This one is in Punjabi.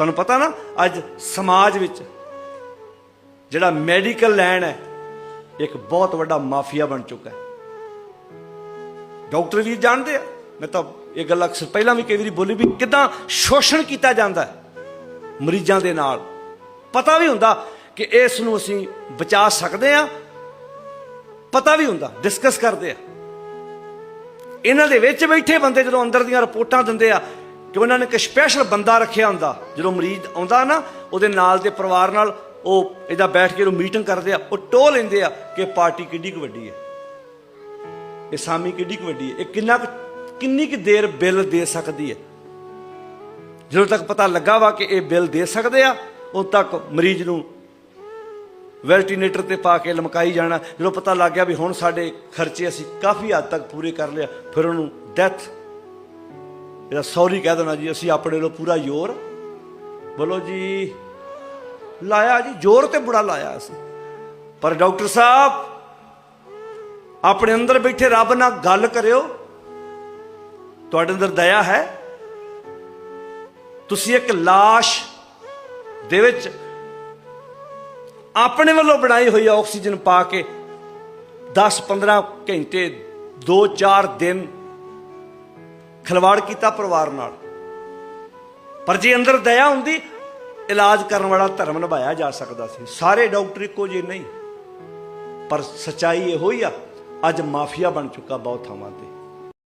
ਤੁਹਾਨੂੰ ਪਤਾ ਨਾ, ਅੱਜ ਸਮਾਜ ਵਿੱਚ ਜਿਹੜਾ ਮੈਡੀਕਲ ਲੈਣ ਹੈ, ਇੱਕ ਬਹੁਤ ਵੱਡਾ ਮਾਫੀਆ ਬਣ ਚੁੱਕਾ ਹੈ। ਡਾਕਟਰ ਵੀ ਜਾਣਦੇ ਆ, ਮੈਂ ਤਾਂ ਇਹ ਗੱਲ ਅਕਸਰ ਪਹਿਲਾਂ ਵੀ ਕਈ ਵਾਰੀ ਬੋਲੀ ਵੀ ਕਿਦਾਂ ਸ਼ੋਸ਼ਣ ਕੀਤਾ ਜਾਂਦਾ ਹੈ ਮਰੀਜ਼ਾਂ ਦੇ ਨਾਲ। ਪਤਾ ਵੀ ਹੁੰਦਾ ਕਿ ਇਸ ਨੂੰ ਅਸੀਂ ਬਚਾ ਸਕਦੇ ਆ ਪਤਾ ਵੀ ਹੁੰਦਾ ਡਿਸਕਸ ਕਰਦੇ ਆ। ਇਹਨਾਂ ਦੇ ਵਿੱਚ ਬੈਠੇ ਬੰਦੇ ਜਦੋਂ ਅੰਦਰ ਦੀਆਂ ਰਿਪੋਰਟਾਂ ਦਿੰਦੇ ਆ ਕਿ ਉਹਨਾਂ ਨੇ ਇੱਕ ਸਪੈਸ਼ਲ ਬੰਦਾ ਰੱਖਿਆ ਹੁੰਦਾ। ਜਦੋਂ ਮਰੀਜ਼ ਆਉਂਦਾ ਨਾ, ਉਹਦੇ ਨਾਲ ਦੇ ਪਰਿਵਾਰ ਨਾਲ ਉਹ ਇਹਦਾ ਬੈਠ ਕੇ ਉਹ ਮੀਟਿੰਗ ਕਰਦੇ ਆ, ਉਹ ਟੋਹ ਲੈਂਦੇ ਆ ਕਿ ਪਾਰਟੀ ਕਿੱਡੀ ਕੁ ਵੱਡੀ ਹੈ। ਇਹ ਸਾਮੀ ਕਿੱਡੀ ਕੁ ਵੱਡੀ ਹੈ। ਇਹ ਕਿੰਨਾ ਕੁ- ਕਿੰਨੀ ਕੁ ਦੇਰ ਬਿੱਲ ਦੇ ਸਕਦੀ ਹੈ। ਜਦੋਂ ਤੱਕ ਪਤਾ ਲੱਗਾ ਵਾ ਕਿ ਇਹ ਬਿੱਲ ਦੇ ਸਕਦੇ ਆ, ਉਦੋਂ ਤੱਕ ਮਰੀਜ਼ ਨੂੰ ਵੈਲਟੀਨੇਟਰ ਤੇ ਪਾ ਕੇ ਲਮਕਾਈ ਜਾਣਾ। ਜਦੋਂ ਪਤਾ ਲੱਗ ਗਿਆ ਵੀ ਹੁਣ ਸਾਡੇ ਖਰਚੇ ਅਸੀਂ ਕਾਫੀ ਹੱਦ ਤੱਕ ਪੂਰੇ ਕਰ ਲਿਆ ਫਿਰ ਉਹਨੂੰ ਡੈਥ ਇਹਦਾ ਸੌਰੀ ਕਹਿ ਦੇਣਾ ਜੀ, ਅਸੀਂ ਆਪਣੇ ਵੱਲੋਂ ਪੂਰਾ ਜ਼ੋਰ। ਬੋਲੋ ਜੀ, ਲਾਇਆ ਜੀ, ਜ਼ੋਰ ਤੇ ਬੁੜਾ ਲਾਇਆ ਅਸੀਂ। ਪਰ ਡਾਕਟਰ ਸਾਹਿਬ, ਆਪਣੇ ਅੰਦਰ ਬੈਠੇ ਰੱਬ ਨਾਲ ਗੱਲ ਕਰਿਓ। ਤੁਹਾਡੇ ਅੰਦਰ ਦਇਆ ਹੈ। ਤੁਸੀਂ ਇੱਕ লাশ ਦੇ ਵਿੱਚ ਆਪਣੇ ਵੱਲੋਂ ਬਣਾਈ ਹੋਈ ਆਕਸੀਜਨ ਪਾ ਕੇ 10-15 ਘੰਟੇ 2-4 ਦਿਨ ਖਿਲਵਾੜ ਕੀਤਾ ਪਰਿਵਾਰ ਨਾਲ। ਪਰ ਜੇ ਅੰਦਰ ਦਇਆ ਹੁੰਦੀ, ਇਲਾਜ ਕਰਨ ਵਾਲਾ ਧਰਮ ਨਿਭਾਇਆ ਜਾ ਸਕਦਾ ਸੀ। ਸਾਰੇ ਡਾਕਟਰ ਇੱਕੋ ਜਿਹੇ ਨਹੀਂ। ਪਰ ਸਚਾਈ ਇਹੋ ਹੀ ਆ, ਅੱਜ ਮਾਫੀਆ ਬਣ ਚੁੱਕਾ ਬਹੁਤ ਥਾਵਾਂ ਤੇ।